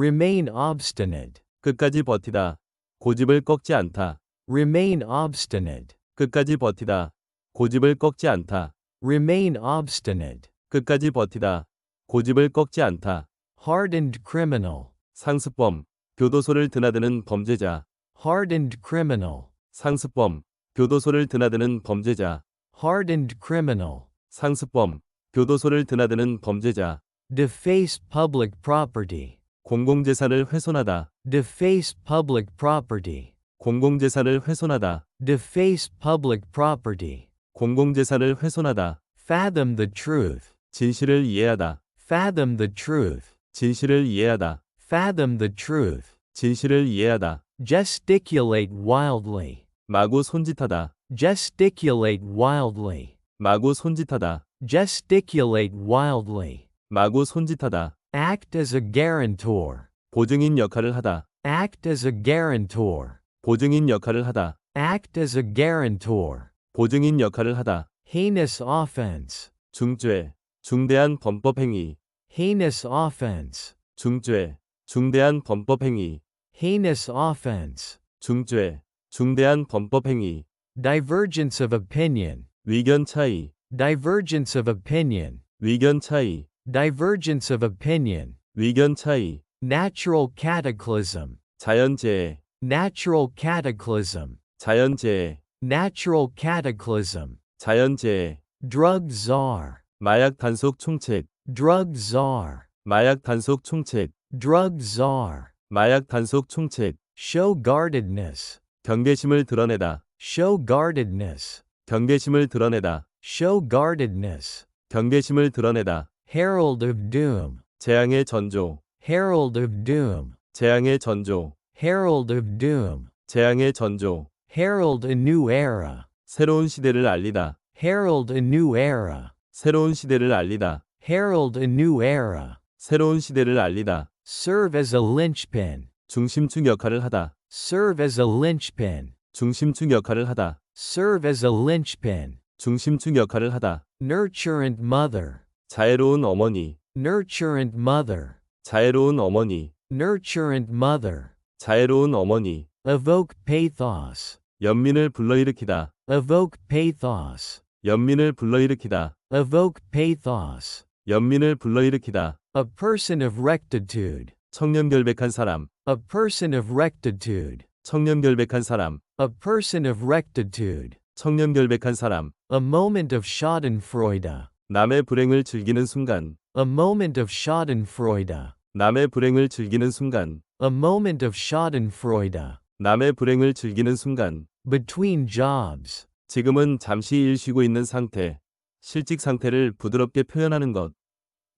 Remain obstinate. 끝까지 버티다. 고집을 꺾지 않다. Remain obstinate. 끝까지 버티다. 고집을 꺾지 않다. Remain obstinate. 끝까지 버티다. 고집을 꺾지 않다. Hardened criminal. 상습범, 교도소를 드나드는 범죄자. Hardened criminal. 상습범, 교도소를 드나드는 범죄자. Hardened criminal. 상습범, 교도소를 드나드는 범죄자. Deface public property. 공공재산을 훼손하다. Deface public property. 공공재산을 훼손하다. Deface public property. 공공재산을 훼손하다. Fathom the truth. 진실을 이해하다. Fathom the truth. 진실을 이해하다. Fathom the truth. 진실을 이해하다. Gesticulate wildly. 마구 손짓하다. Gesticulate wildly. 마구 손짓하다. Gesticulate wildly. 마구 손짓하다. Act as a guarantor. 보증인 역할을 하다. Act as a guarantor. 보증인 역할을 하다. Act as a guarantor. 보증인 역할을 하다. Heinous offense. 중죄, 중대한 범법행위. Heinous offense. 중죄, 중대한 범법행위. Heinous offense. 중죄, 중대한 범법행위. Divergence of opinion. 위견 차이, Divergence of opinion. 위견 차이, Divergence of opinion. 위견 차이. Natural cataclysm. 자연재해, Natural cataclysm. 자연재해, Natural cataclysm. 자연재해. Drug czar. 마약 단속 총책, Drug czar. 마약 단속 총책, Drug czar. 마약 단속 총책. Show guardedness. 경계심을 드러내다, Show guardedness. 경계심을 드러내다, Show guardedness. 경계심을 드러내다. Herald of doom. 재앙의 전조, Herald of doom. 재앙의 전조, Herald of doom. 재앙의 전조. Herald a new era. 새로운 시대를 알리다, Herald a new era. 새로운 시대를 알리다, Herald a new era. 새로운 시대를 알리다. Serve as a linchpin. 중심축 역할을 하다, Serve as a linchpin. 중심축 역할을 하다, Serve as a linchpin. 중심축 역할을 하다. Nurturant mother. 자애로운 어머니, Nurturant mother. 자애로운 어머니, Nurturant mother. 자애로운 어머니. Evoke pathos. 연민을 불러일으키다, Evoke pathos. 연민을 불러일으키다, Evoke pathos. 연민을 불러일으키다. A person of rectitude. 청렴결백한 사람, A person of rectitude. 청렴결백한 사람, A person of rectitude. 청렴결백한 사람. A moment of Schadenfreude. 남의 불행을 즐기는 순간, A moment of Schadenfreude. 남의 불행을 즐기는 순간, A moment of Schadenfreude. 남의 불행을 즐기는 순간. Between jobs. 지금은 잠시 일 쉬고 있는 상태, 실직 상태를 부드럽게 표현하는 것.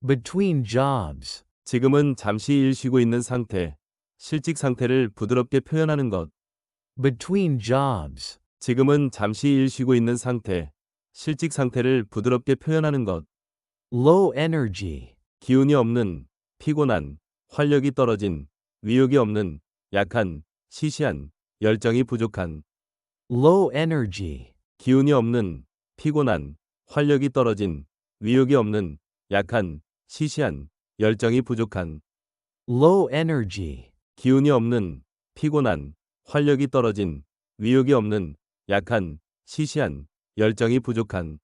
Between jobs. 지금은 잠시 일 쉬고 있는 상태, 실직 상태를 부드럽게 표현하는 것. Between jobs. 지금은 잠시 일 쉬고 있는 상태, 실직 상태를 부드럽게 표현하는 것. Low energy. 기운이 없는, 피곤한, 활력이 떨어진, 위욕이 없는, 약한, 시시한, 열정이 부족한. Low energy. 기운이 없는, 피곤한, 활력이 떨어진, 위욕이 없는, 약한, 시시한, 열정이 부족한. Low energy. 기운이 없는, 피곤한, 활력이 떨어진, 위욕이 없는, 약한, 시시한, 열정이 부족한.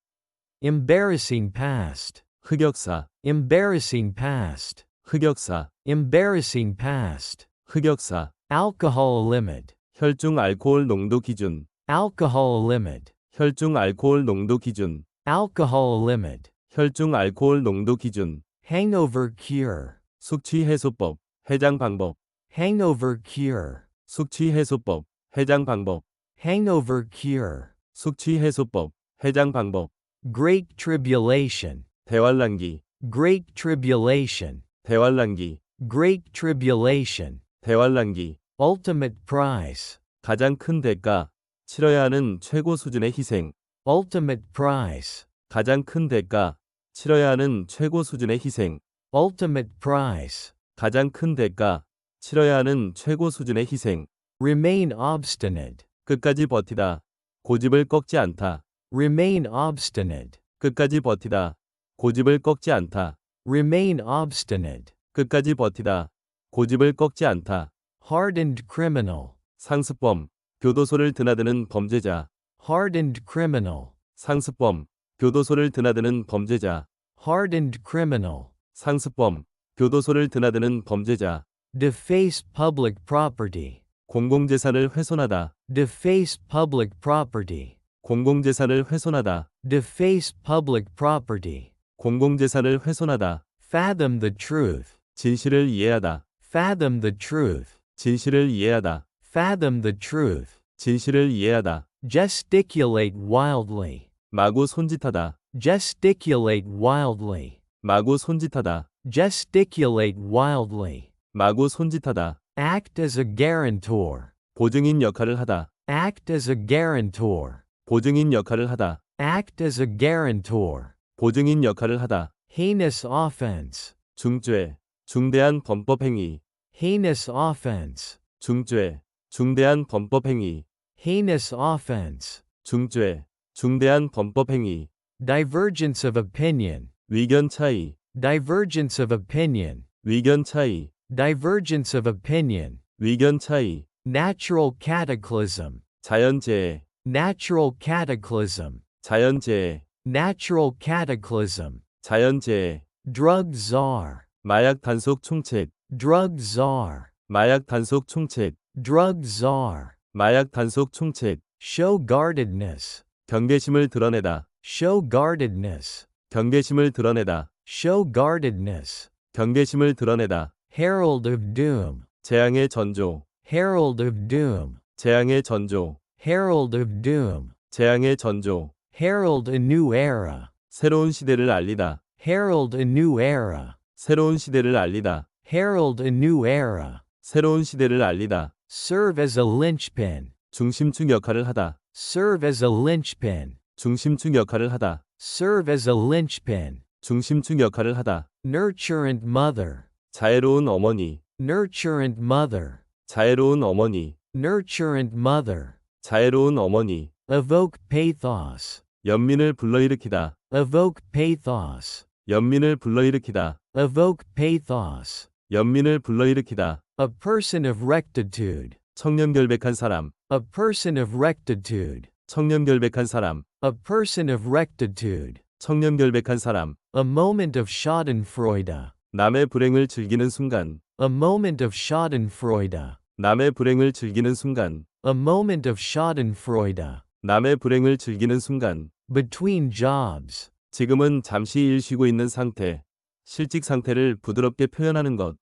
Embarrassing past. 흑역사, Embarrassing past. 흑역사, Embarrassing past. 흑역사. Alcohol limit. 혈중 알코올 농도 기준, Alcohol limit. 혈중 알코올 농도 기준, Alcohol limit. 혈중 알코올 농도 기준. Hangover cure. 숙취 해소법, 해장 방법. Hangover cure. 숙취 해소법, 해장 방법. Hangover cure. 숙취 해소법, 해장 방법. Great tribulation. 대환란기, Great tribulation. 대환란기, Great tribulation. 대환란기. Ultimate price. 가장 큰 대가, 치러야 하는 최고 수준의 희생. Ultimate price. 가장 큰 대가, 치러야 하는 최고 수준의 희생. Ultimate price. 가장 큰 대가, 치러야 하는 최고 수준의 희생. Remain obstinate. 끝까지 버티다. 고집을 꺾지 않다. Remain obstinate. 끝까지 버티다. 고집을 꺾지 않다. Remain obstinate. 끝까지 버티다. 고집을 꺾지 않다. hardened criminal, 상습범, 교도소를 드나드는 범죄자. hardened criminal, 상습범, 교도소를 드나드는 범죄자. hardened criminal, 상습범, 교도소를 드나드는 범죄자. deface public property, 공공재산을 훼손하다. deface public property, 공공재산을 훼손하다. deface public property, 공공재산을 훼손하다. fathom the truth, 진실을 이해하다. fathom the truth, 진실을 이해하다. fathom the truth, 진실을 이해하다. gesticulate wildly, 마구 손짓하다. gesticulate wildly, 마구 손짓하다. gesticulate wildly, 마구 손짓하다. act as a guarantor, 보증인 역할을 하다. act as a guarantor, 보증인 역할을 하다. act as a guarantor, 보증인 역할을 하다. heinous offense, 중죄, 중대한 범법행위. heinous offense, 중죄, 중대한 범법행위. heinous offense, 중죄, 중대한 범법행위. divergence of opinion, 위견 차이, divergence of opinion, 위견 차이, divergence of opinion, 위견 차이. natural cataclysm, 자연재해, natural cataclysm, 자연재해, natural cataclysm, 자연재해. drug czar, 마약 단속 총책, drug czar, 마약 단속 총책, drug czar, 마약 단속 총책. show guardedness, 경계심을 드러내다. show guardedness, 경계심을 드러내다. show guardedness, 경계심을 드러내다. herald of doom, 재앙의 전조, Herald of doom, 재앙의 전조, herald of doom, 재앙의 전조. herald a new era, 새로운 시대를 알리다. herald a new era, 새로운 시대를 알리다. herald a new era, 새로운 시대를 알리다. serve as a linchpin, 중심축 역할을 하다. serve as a linchpin, 중심축 역할을 하다. serve as a linchpin, 중심축 역할을 하다. nurturant mother, 자애로운 어머니, nurturant mother, 자애로운 어머니, nurturant mother, 자애로운 어머니. evoke pathos, 연민을 불러일으키다. evoke pathos, 연민을 불러일으키다. evoke pathos, 연민을 불러일으키다. a person of rectitude, 청렴결백한 사람, a person of rectitude, 청렴결백한 사람, a person of rectitude, 청렴결백한 사람. a moment of schadenfreude, 남의 불행을 즐기는 순간, a moment of schadenfreude, 남의 불행을 즐기는 순간, a moment of schadenfreude, 남의 불행을 즐기는 순간. between jobs, 지금은 잠시 일 쉬고 있는 상태, 실직 상태를 부드럽게 표현하는 것.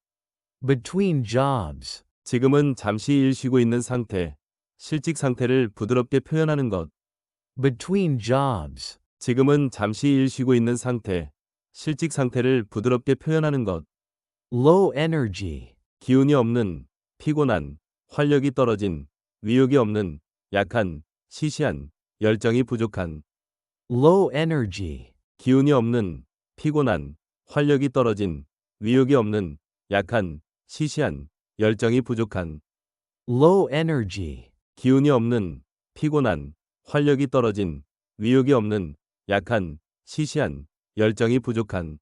between jobs, 지금은 잠시 일 쉬고 있는 상태, 실직 상태를 부드럽게 표현하는 것. between jobs, 지금은 잠시 일 쉬고 있는 상태, 실직 상태를 부드럽게 표현하는 것. low energy, 기운이 없는, 피곤한, 활력이 떨어진, 위욕이 없는, 약한, 시시한, 열정이 부족한, low energy, 기운이 없는, 피곤한, 활력이 떨어진, 위욕이 없는, 약한, 시시한, 열정이 부족한, low energy, 기운이 없는, 피곤한, 활력이 떨어진, 위욕이 없는, 약한, 시시한, 열정이 부족한,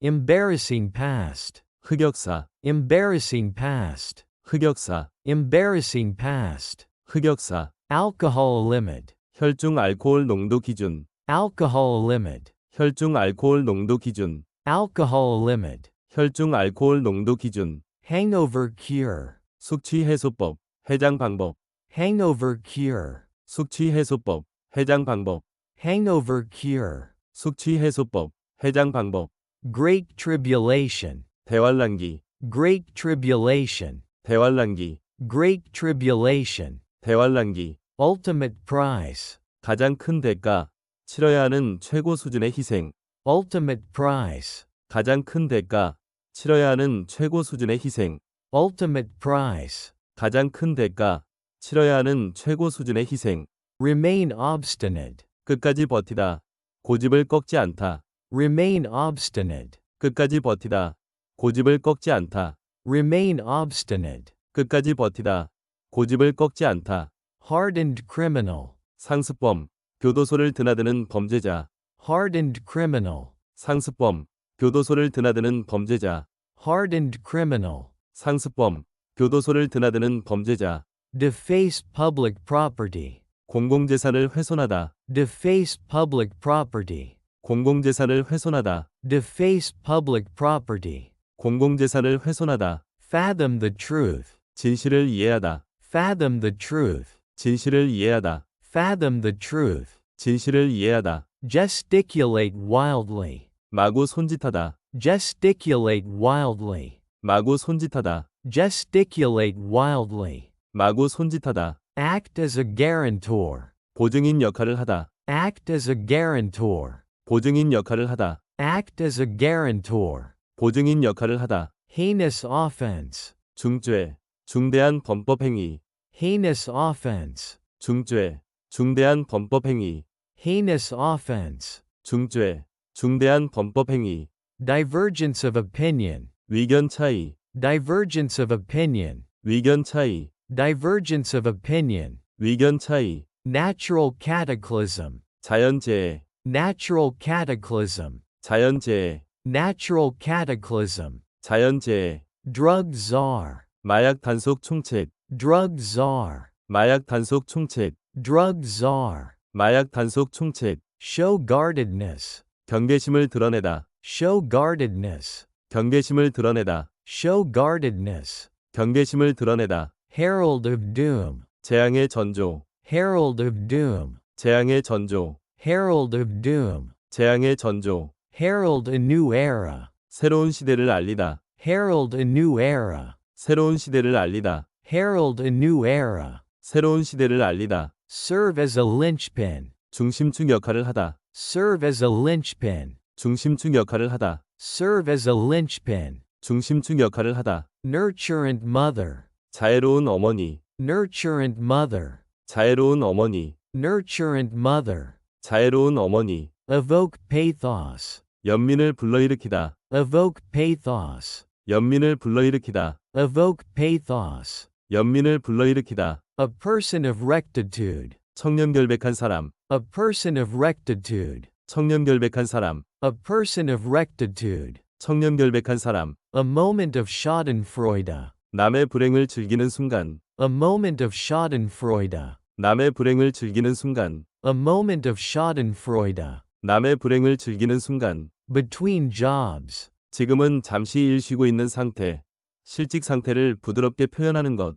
embarrassing past, 흑역사, embarrassing past, 흑역사, embarrassing past, 흑역사, alcohol limit, 혈중 알코올 농도 기준, alcohol limit, 혈중 알코올 농도 기준, alcohol limit, 혈중 알코올 농도 기준, hangover cure, 숙취 해소법, 해장 방법, hangover cure, 숙취 해소법, 해장 방법, hangover cure, 숙취 해소법, 해장 방법, great tribulation, 대환란기, great tribulation, 대환란기, great tribulation, 대환란기, ultimate price, 가장 큰 대가, 치러야 하는 최고 수준의 희생, ultimate price, 가장 큰 대가, 치러야 하는 최고 수준의 희생, ultimate price, 가장 큰 대가, 치러야 하는 최고 수준의 희생, remain obstinate, 끝까지 버티다, 고집을 꺾지 않다, remain obstinate, 끝까지 버티다, 고집을 꺾지 않다, remain obstinate, 끝까지 버티다, 고집을 꺾지 않다, hardened criminal, 상습범, 교도소를 드나드는 범죄자, hardened criminal, 상습범, 교도소를 드나드는 범죄자, hardened criminal, 상습범, 교도소를 드나드는 범죄자, deface public property, 공공재산을 훼손하다, deface public property, 공공재산을 훼손하다, deface public property, 공공재산을 훼손하다, fathom the truth, 진실을 이해하다, fathom the truth, 진실을 이해하다, fathom the truth, 진실을 이해하다, gesticulate wildly, 마구 손짓하다, gesticulate wildly, 마구 손짓하다, gesticulate wildly, 마구 손짓하다, act as a guarantor, 보증인 역할을 하다, act as a guarantor, 보증인 역할을 하다, act as a guarantor, 보증인 역할을 하다, heinous offense, 중죄, 중대한 범법행위, heinous offense, 중죄, 중대한 범법행위, heinous offense, 중죄, 중대한 범법행위, divergence of opinion, 위견 차이, divergence of opinion, 위견 차이, divergence of opinion, 위견 차이, natural cataclysm, 자연재해, natural cataclysm, 자연재해, natural cataclysm, 자연재해, drug czar, 마약 단속 총책, drug czar, 마약 단속 총책, drug czar, 마약 단속 총책, show guardedness, 경계심을 드러내다, show guardedness, 경계심을 드러내다, show guardedness, 경계심을 드러내다, herald of doom, 재앙의 전조, herald of doom, 재앙의 전조, herald of doom, 재앙의 전조, herald a new era, 새로운 시대를 알리다, herald a new era, 새로운 시대를 알리다, herald a new era, 새로운 시대를 알리다, serve as a linchpin, 중심축 역할을 하다, serve as a linchpin, 중심축 역할을 하다, serve as a linchpin, 중심축 역할을 하다, nurturant mother, 자애로운 어머니, nurturant mother, 자애로운 어머니, nurturant mother, 자애로운 어머니, evoke pathos, 연민을 불러일으키다, evoke pathos, 연민을 불러일으키다, evoke pathos, 연민을 불러일으키다, a person of rectitude, 청렴결백한 사람, a person of rectitude, 청렴결백한 사람, a person of rectitude, 청렴결백한 사람, a moment of schadenfreude, 남의 불행을 즐기는 순간, a moment of schadenfreude, 남의 불행을 즐기는 순간, a moment of schadenfreude, 남의 불행을 즐기는 순간, between jobs, 지금은 잠시 일 쉬고 있는 상태, 실직 상태를 부드럽게 표현하는 것,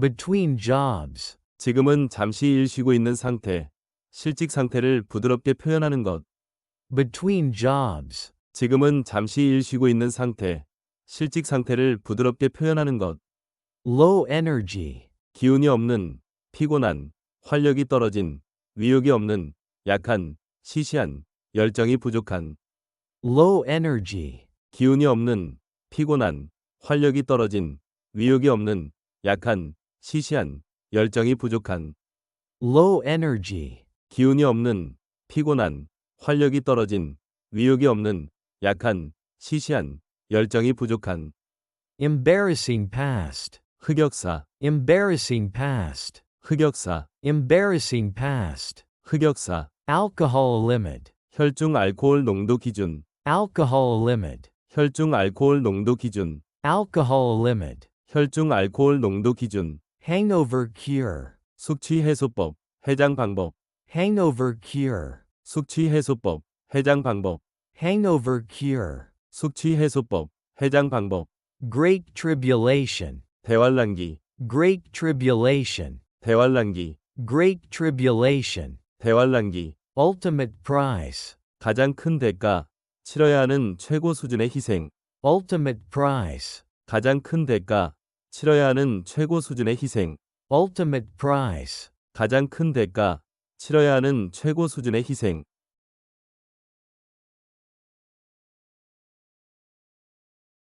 between jobs, 지금은 잠시 일 쉬고 있는 상태, 실직 상태를 부드럽게 표현하는 것, between jobs, 지금은 잠시 일 쉬고 있는 상태, 실직 상태를 부드럽게 표현하는 것, low energy, 기운이 없는, 피곤한, 활력이 떨어진, 위욕이 없는, 약한, 시시한, 열정이 부족한, low energy, 기운이 없는, 피곤한, 활력이 떨어진, 위욕이 없는, 약한, 시시한, 열정이 부족한, low energy, 기운이 없는, 피곤한, 활력이 떨어진, 위욕이 없는, 약한, 시시한, 열정이 부족한, embarrassing past, 흑역사, embarrassing past, 흑역사, embarrassing past, 흑역사, alcohol limit, 혈중 알코올 농도 기준, alcohol limit, 혈중 알코올 농도 기준, alcohol limit, 혈중 알코올 농도 기준, hangover cure, 숙취 해소법, 해장 방법, hangover cure, 숙취 해소법, 해장 방법, hangover cure, 숙취 해소법, 해장 방법, great tribulation, 대환란기, great tribulation, 대환란기, great tribulation, 대환란기, ultimate prize, 가장 큰 대가, 치러야 하는 최고 수준의 희생, ultimate prize, 가장 큰 대가, 치러야 하는 최고 수준의 희생, ultimate prize, 가장 큰 대가, 치러야 하는 최고 수준의 희생,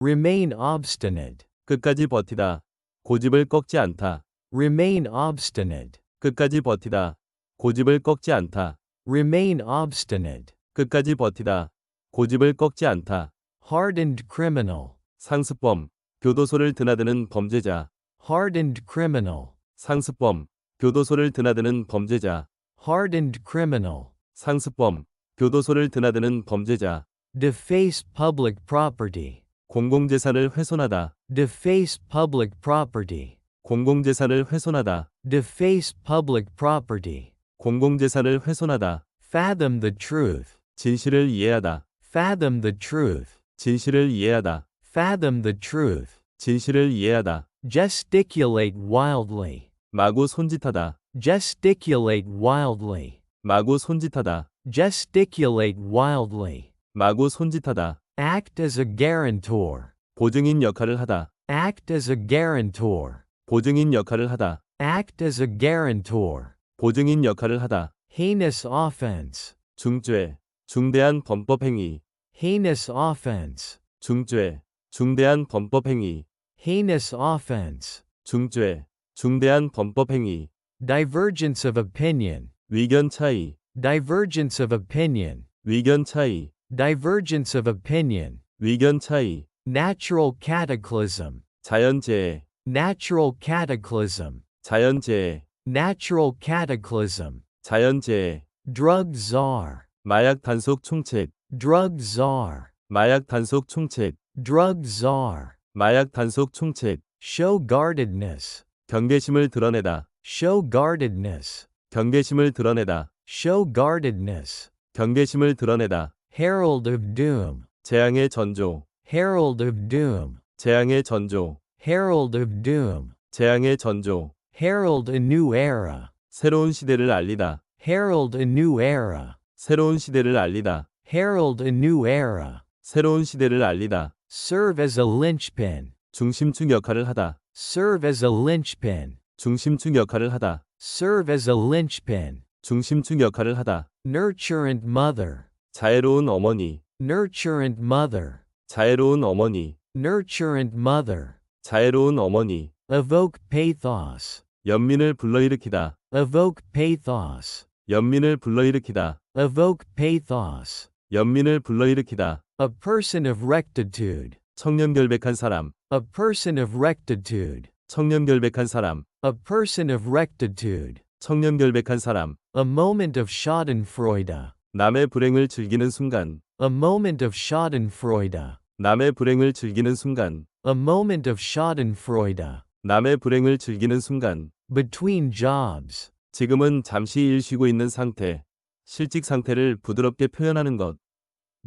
remain obstinate, 끝까지 버티다, 고집을 꺾지 않다, remain obstinate, 끝까지 버티다, 고집을 꺾지 않다, remain obstinate, 끝까지 버티다, 고집을 꺾지 않다, hardened criminal, 상습범, 교도소를 드나드는 범죄자, hardened criminal, 상습범, 교도소를 드나드는 범죄자, hardened criminal, 상습범, 교도소를 드나드는 범죄자, deface public property, 공공재산을 훼손하다. deface public property, 공공재산을 훼손하다. deface public property, 공공재산을 훼손하다. fathom the truth, 진실을 이해하다. fathom the truth, 진실을 이해하다. fathom the truth, 진실을 이해하다. gesticulate wildly, 마구 손짓하다. gesticulate wildly, 마구 손짓하다. gesticulate wildly, 마구 손짓하다. act as a guarantor, 보증인 역할을 하다. act as a guarantor, 보증인 역할을 하다. act as a guarantor, 보증인 역할을 하다. heinous offense, 중죄, 중대한 범법행위, heinous offense, 중죄, 중대한 범법행위, heinous offense, 중죄, 중대한 범법행위, divergence of opinion, 위견 차이, divergence of opinion, 위견 차이, divergence of opinion, 위견 차이, natural cataclysm, 자연재해, natural cataclysm, 자연재해, natural cataclysm, 자연재해, drug czar, 마약 단속 충책, drug czar, 마약 단속 충책, drug czar, 마약 단속 충책, show guardedness, 경계심을 드러내다, show guardedness, 경계심을 드러내다, show guardedness, 경계심을 드러내다, herald of doom, 재앙의 전조, herald of doom, 재앙의 전조, herald of doom, 재앙의 전조, herald a new era, 새로운 시대를 알리다, herald a new era, 새로운 시대를 알리다, herald a new era, 새로운 시대를 알리다, serve as a linchpin, 중심축 역할을 하다, serve as a linchpin, 중심축 역할을 하다, serve as a linchpin, 중심축 역할을 하다, nurturant mother, 자애로운 어머니, nurturant mother, 자애로운 어머니, nurturant mother, 자애로운 어머니, evoke pathos, 연민을 불러일으키다, evoke pathos, 연민을 불러일으키다, evoke pathos, 연민을 불러일으키다, a person of rectitude, 청렴결백한 사람, a person of rectitude, 청렴결백한 사람, a person of rectitude, 청렴결백한 사람, a moment of schadenfreude, 남의 불행을 즐기는 순간, a moment of schadenfreude, 남의 불행을 즐기는 순간, a moment of schadenfreude, 남의 불행을 즐기는 순간, between jobs, 지금은 잠시 일 쉬고 있는 상태, 실직 상태를 부드럽게 표현하는 것,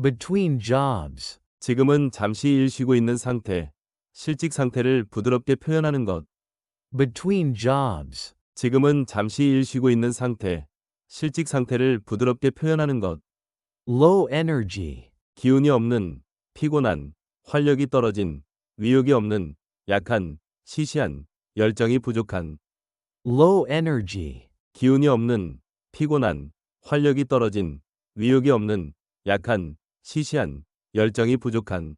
between jobs, 지금은 잠시 일 쉬고 있는 상태, 실직 상태를 부드럽게 표현하는 것, between jobs, 지금은 잠시 일 쉬고 있는 상태, 실직 상태를 부드럽게 표현하는 것, low energy, 기운이 없는, 피곤한, 활력이 떨어진, 위욕이 없는, 약한, 시시한, 열정이 부족한, low energy, 기운이 없는, 피곤한, 활력이 떨어진, 위욕이 없는, 약한, 시시한, 열정이 부족한,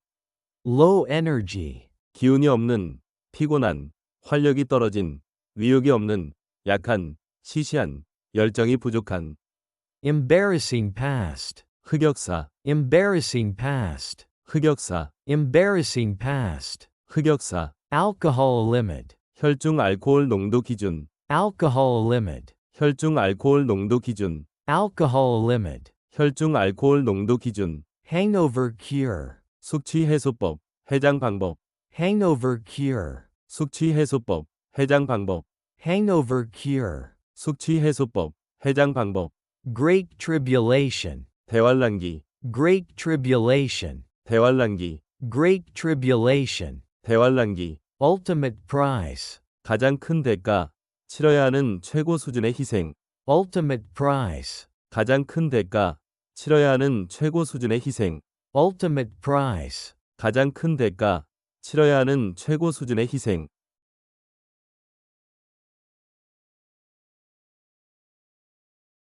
low energy, 기운이 없는, 피곤한, 활력이 떨어진, 위욕이 없는, 약한, 시시한, 열정이 부족한, embarrassing past, 흑역사, embarrassing past, 흑역사, embarrassing past, 흑역사, alcohol limit, 혈중 알코올 농도 기준, alcohol limit, 혈중 알코올 농도 기준, alcohol limit, 혈중 알코올 농도 기준, hangover cure, 숙취 해소법, 해장 방법, hangover cure, 숙취 해소법, 해장 방법, hangover cure, 숙취 해소법, 해장 방법, great tribulation, 대환란기, great tribulation, 대환란기, great tribulation, 대환란기, ultimate prize, 가장 큰 대가, 치러야 하는 최고 수준의 희생, ultimate prize, 가장 큰 대가, 치러야 하는 최고 수준의 희생, ultimate prize, 가장 큰 대가, 치러야 하는 최고 수준의 희생,